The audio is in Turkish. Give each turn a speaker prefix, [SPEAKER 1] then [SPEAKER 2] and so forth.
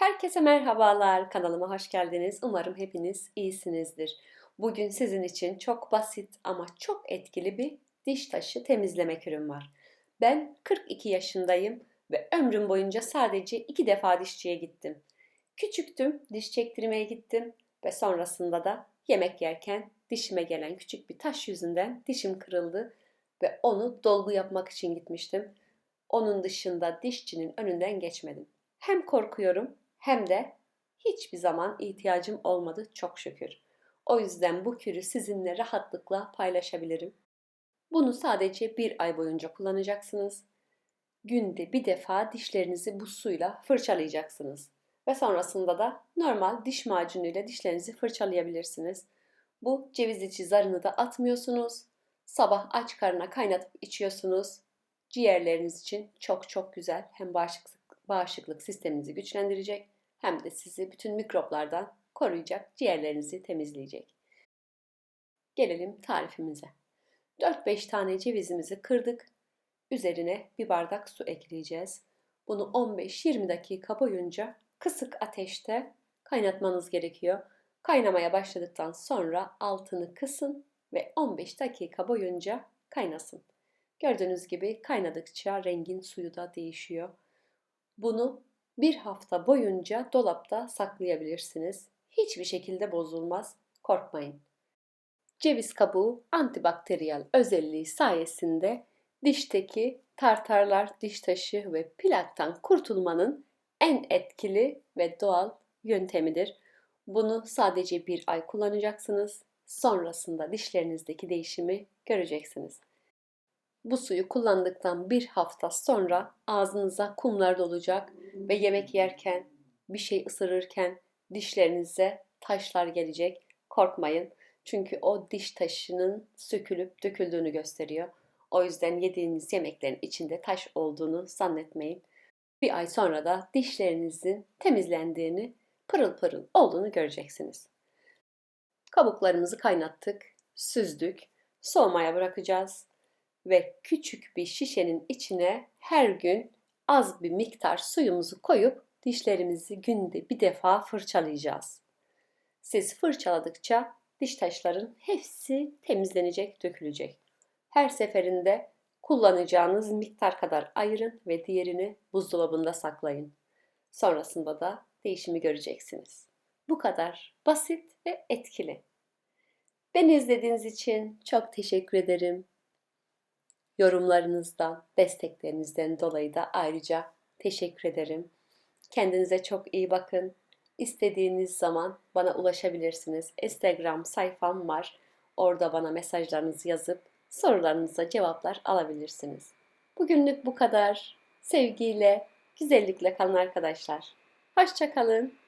[SPEAKER 1] Herkese merhabalar. Kanalıma hoş geldiniz. Umarım hepiniz iyisinizdir. Bugün sizin için çok basit ama çok etkili bir diş taşı temizleme kürüm var. Ben 42 yaşındayım ve ömrüm boyunca sadece iki defa dişçiye gittim. Küçüktüm, diş çektirmeye gittim ve sonrasında da yemek yerken dişime gelen küçük bir taş yüzünden dişim kırıldı ve onu dolgu yapmak için gitmiştim. Onun dışında dişçinin önünden geçmedim. Hem korkuyorum hem de hiçbir zaman ihtiyacım olmadı çok şükür. O yüzden bu kürü sizinle rahatlıkla paylaşabilirim. Bunu sadece bir ay boyunca kullanacaksınız. Günde bir defa dişlerinizi bu suyla fırçalayacaksınız. Ve sonrasında da normal diş macunuyla dişlerinizi fırçalayabilirsiniz. Bu ceviz içi zarını da atmıyorsunuz. Sabah aç karnına kaynatıp içiyorsunuz. Ciğerleriniz için çok çok güzel. Hem bağışıklık, bağışıklık sisteminizi güçlendirecek hem de sizi bütün mikroplardan koruyacak, ciğerlerinizi temizleyecek. Gelelim tarifimize. 4-5 tane cevizimizi kırdık. Üzerine bir bardak su ekleyeceğiz. Bunu 15-20 dakika boyunca kısık ateşte kaynatmanız gerekiyor. Kaynamaya başladıktan sonra altını kısın ve 15 dakika boyunca kaynasın. Gördüğünüz gibi kaynadıkça rengin suyu da değişiyor. Bunu bir hafta boyunca dolapta saklayabilirsiniz. Hiçbir şekilde bozulmaz. Korkmayın. Ceviz kabuğu antibakteriyel özelliği sayesinde dişteki tartarlar, diş taşı ve plaktan kurtulmanın en etkili ve doğal yöntemidir. Bunu sadece bir ay kullanacaksınız. Sonrasında dişlerinizdeki değişimi göreceksiniz. Bu suyu kullandıktan bir hafta sonra ağzınıza kumlar dolacak ve yemek yerken, bir şey ısırırken dişlerinize taşlar gelecek. Korkmayın. Çünkü o diş taşının sökülüp döküldüğünü gösteriyor. O yüzden yediğiniz yemeklerin içinde taş olduğunu zannetmeyin. Bir ay sonra da dişlerinizin temizlendiğini, pırıl pırıl olduğunu göreceksiniz. Kabuklarımızı kaynattık, süzdük, soğumaya bırakacağız ve küçük bir şişenin içine her gün az bir miktar suyumuzu koyup dişlerimizi günde bir defa fırçalayacağız. Siz fırçaladıkça diş taşların hepsi temizlenecek, dökülecek. Her seferinde kullanacağınız miktar kadar ayırın ve diğerini buzdolabında saklayın. Sonrasında da değişimi göreceksiniz. Bu kadar basit ve etkili. Beni izlediğiniz için çok teşekkür ederim. Yorumlarınızdan, desteklerinizden dolayı da ayrıca teşekkür ederim. Kendinize çok iyi bakın. İstediğiniz zaman bana ulaşabilirsiniz. Instagram sayfam var. Orada bana mesajlarınızı yazıp sorularınıza cevaplar alabilirsiniz. Bugünlük bu kadar. Sevgiyle, güzellikle kalın arkadaşlar. Hoşçakalın.